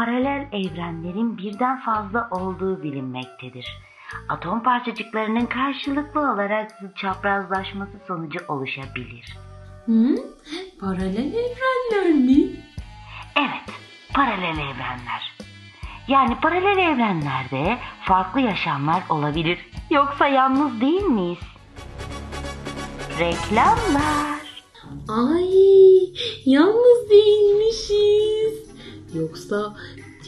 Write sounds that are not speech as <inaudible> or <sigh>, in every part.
paralel evrenlerin birden fazla olduğu bilinmektedir. Atom parçacıklarının karşılıklı olarak çaprazlaşması sonucu oluşabilir. Hı? Paralel evrenler mi? Evet, paralel evrenler. Yani paralel evrenlerde farklı yaşamlar olabilir. Yoksa yalnız değil miyiz? Reklamlar. Ay yalnız. Yoksa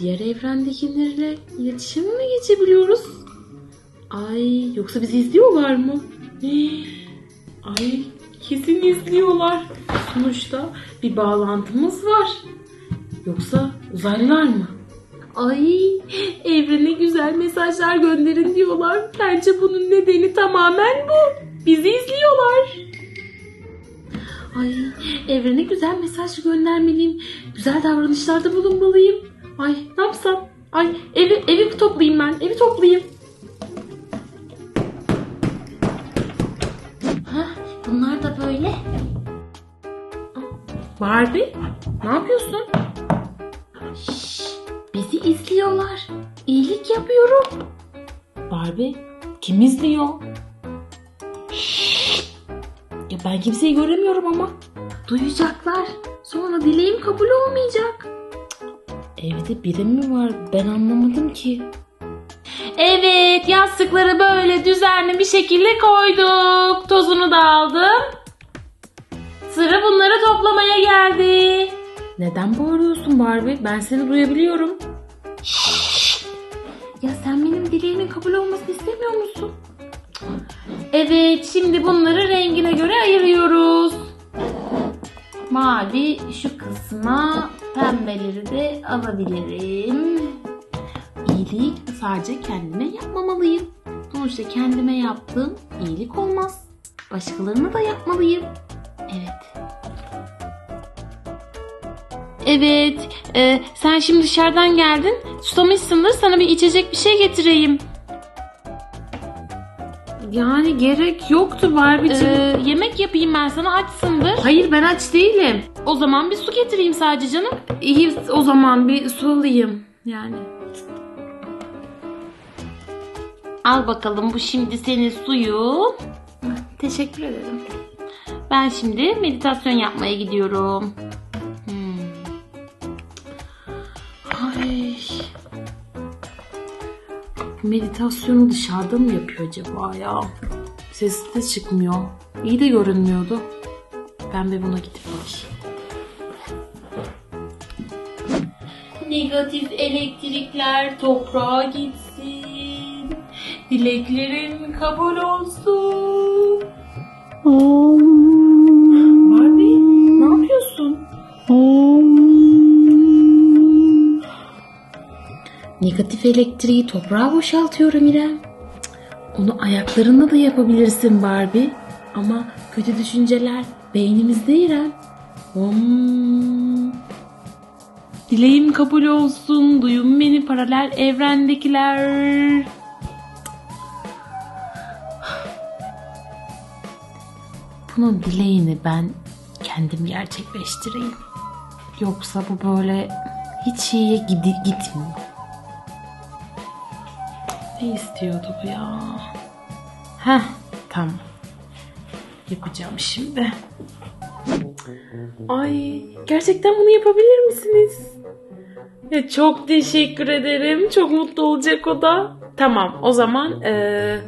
diğer evrendekilerle iletişime mi geçebiliyoruz? Ay yoksa bizi izliyorlar mı? <gasps> Ay kesin izliyorlar. Sonuçta bir bağlantımız var. Yoksa uzaylılar mı? Ay <gasps> evrene güzel mesajlar gönderin diyorlar. Bence bunun nedeni tamamen bu. Bizi izliyorlar. Ay evrene güzel mesaj göndermeliyim. Güzel davranışlarda bulunmalıyım. Ay ne yapsam? Ay evi, evi toplayayım ben. Evi toplayayım. Hah, bunlar da böyle. Barbie ne yapıyorsun? Şşş, bizi izliyorlar. İyilik yapıyorum. Barbie kim izliyor? Şşş. Ben kimseyi göremiyorum ama. Duyacaklar. Sonra dileğim kabul olmayacak. Evde biri mi var? Ben anlamadım ki. Evet, yastıkları böyle düzenli bir şekilde koyduk. Tozunu da aldım. Sıra bunları toplamaya geldi. Neden bağırıyorsun Barbie? Ben seni duyabiliyorum. Ya sen benim dileğimin kabul olmasını istemiyor musun? Evet, şimdi bunları rengine göre ayırıyoruz. Mavi şu kısma, pembeleri de alabilirim. İyiliği sadece kendime yapmamalıyım. Sonuçta kendime yaptığım iyilik olmaz. Başkalarına da yapmalıyım. Evet. Evet, e, sen şimdi dışarıdan geldin. Susamışsındır, sana bir içecek bir şey getireyim. Yani gerek yoktu Barbie'cim. yemek yapayım ben sana açsındır. Hayır ben aç değilim. O zaman bir su getireyim sadece canım. İyi o zaman bir su alayım yani. Al bakalım bu şimdi senin suyu. Teşekkür ederim. Ben şimdi meditasyon yapmaya gidiyorum. Hmm. Ay. Meditasyonu dışarıda mı yapıyor acaba ya? Sesi de çıkmıyor. İyi de görünmüyordu. Ben bir buna gidip bakayım. Negatif elektrikler toprağa gitsin. Dileklerin kabul olsun. Barbie Negatif elektriği toprağa boşaltıyorum İrem. Onu ayaklarınla da yapabilirsin Barbie. Ama kötü düşünceler beynimizde İrem. Om. Dileğim kabul olsun. Duyun beni paralel evrendekiler. <sighs> Bunun dileğini ben kendim gerçekleştireyim. Yoksa bu böyle hiç iyiye gitmiyor. Ne istiyordu bu ya? Heh, tamam. Yapacağım şimdi. Ay, gerçekten bunu yapabilir misiniz? Ya çok teşekkür ederim. Çok mutlu olacak o da. Tamam, o zaman eee,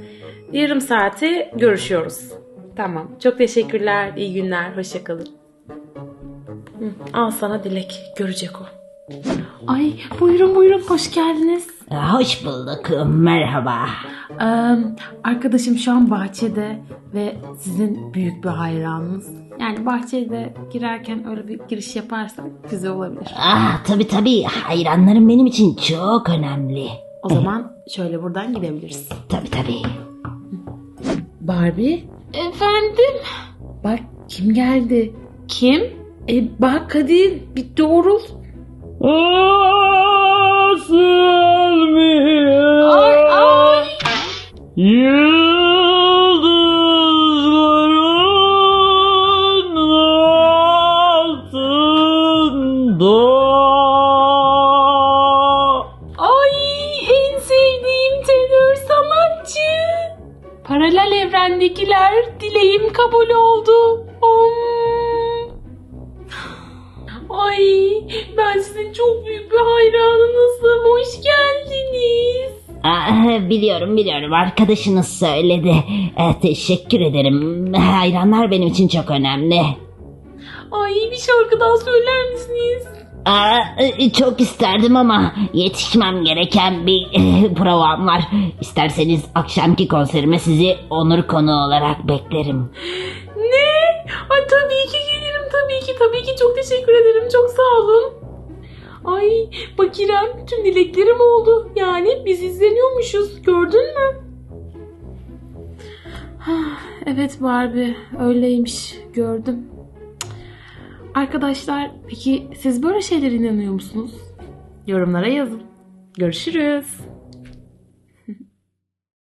yarım saate görüşüyoruz. Tamam, çok teşekkürler. İyi günler, hoşçakalın. Al sana dilek, görecek o. Ay, buyurun buyurun, hoş geldiniz. Hoş bulduk. Merhaba. Ee, arkadaşım şu an bahçede ve sizin büyük bir hayranınız. Yani bahçeye de girerken öyle bir giriş yaparsan güzel olabilir. Ah tabii tabii. Hayranlarım benim için çok önemli. O zaman şöyle buradan gidebiliriz. Tabii tabii. Barbie? Efendim? Bak kim geldi? Kim? E bak hadi bir doğrul. Asıl Evrendekiler dileğim kabul oldu. Om. Ay ben sizin çok büyük bir hayranınızım. Hoş geldiniz. Aa, biliyorum biliyorum arkadaşınız söyledi. Ee, teşekkür ederim. Hayranlar benim için çok önemli. Ay bir şarkı daha söyler misiniz? Aa, e, çok isterdim ama yetişmem gereken bir e, <laughs> provam var. İsterseniz akşamki konserime sizi onur konu olarak beklerim. Ne? Ay tabii ki gelirim tabii ki tabii ki çok teşekkür ederim çok sağ olun. Ay bak İrem bütün dileklerim oldu. Yani biz izleniyormuşuz gördün mü? Hah, Evet Barbie öyleymiş gördüm. Arkadaşlar peki siz böyle şeylere inanıyor musunuz? Yorumlara yazın. Görüşürüz.